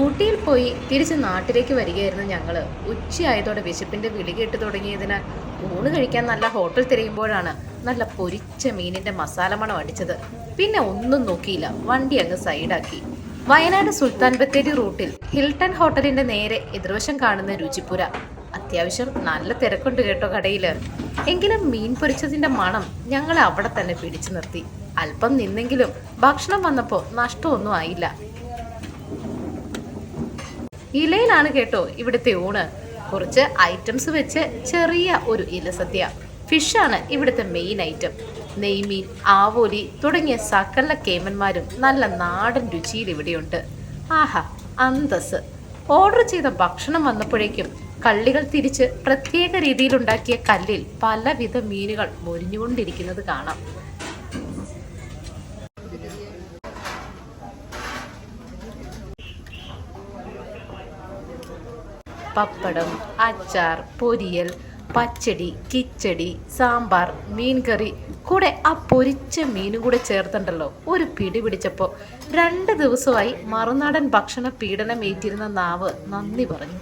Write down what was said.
ഊട്ടിയിൽ പോയി തിരിച്ച് നാട്ടിലേക്ക് വരികയായിരുന്നു ഞങ്ങൾ ഉച്ചയായതോടെ വിശപ്പിന്റെ വിളി കേട്ട് തുടങ്ങിയതിനാൽ ഊണ് കഴിക്കാൻ നല്ല ഹോട്ടൽ തിരയുമ്പോഴാണ് നല്ല പൊരിച്ച മീനിന്റെ മസാല മണം അടിച്ചത്. പിന്നെ ഒന്നും നോക്കിയില്ല. വണ്ടി അങ്ങ് സൈഡാക്കി. വയനാട് സുൽത്താൻ ബത്തേരി റൂട്ടിൽ ഹിൽട്ടൺ ഹോട്ടലിന്റെ നേരെ എതിർവശം കാണുന്ന രുചിപ്പുര. അത്യാവശ്യം നല്ല തിരക്കുണ്ട് കേട്ടോ കടയിൽ. എങ്കിലും മീൻ പൊരിച്ചതിന്റെ മണം ഞങ്ങളെ അവിടെ തന്നെ പിടിച്ചു നിർത്തി. അല്പം നിന്നെങ്കിലും ഭക്ഷണം വന്നപ്പോൾ നഷ്ടമൊന്നും ആയില്ല. ഇലയിലാണ് കേട്ടോ ഇവിടുത്തെ ഊണ്. കുറച്ച് ഐറ്റംസ് വെച്ച് ചെറിയ ഒരു ഇലസദ്യ ഫിഷാണ് ഇവിടുത്തെ മെയിൻ ഐറ്റം നെയ്മീൻ ആവോലി തുടങ്ങിയ സകല കേമന്മാരും നല്ല നാടൻ രുചിയിൽ ഇവിടെയുണ്ട്. ആഹാ അന്തസ് ഓർഡർ ചെയ്ത ഭക്ഷണം വന്നപ്പോഴേക്കും കള്ളികൾ തിരിച്ച് പ്രത്യേക രീതിയിലുണ്ടാക്കിയ കല്ലിൽ പലവിധ മീനുകൾ മൊരിഞ്ഞുകൊണ്ടിരിക്കുന്നത് കാണാം. പപ്പടം അച്ചാർ പൊരിയൽ പച്ചടി കിച്ചടി സാമ്പാർ മീൻകറി. കൂടെ ആ പൊരിച്ച മീനും കൂടെ ചേർത്തുണ്ടല്ലോ ഒരു പിടി പിടിച്ചപ്പോൾ രണ്ട് ദിവസമായി മറുനാടൻ ഭക്ഷണ പീഡനം ഏറ്റിരുന്ന നാവ് നന്ദി പറഞ്ഞു.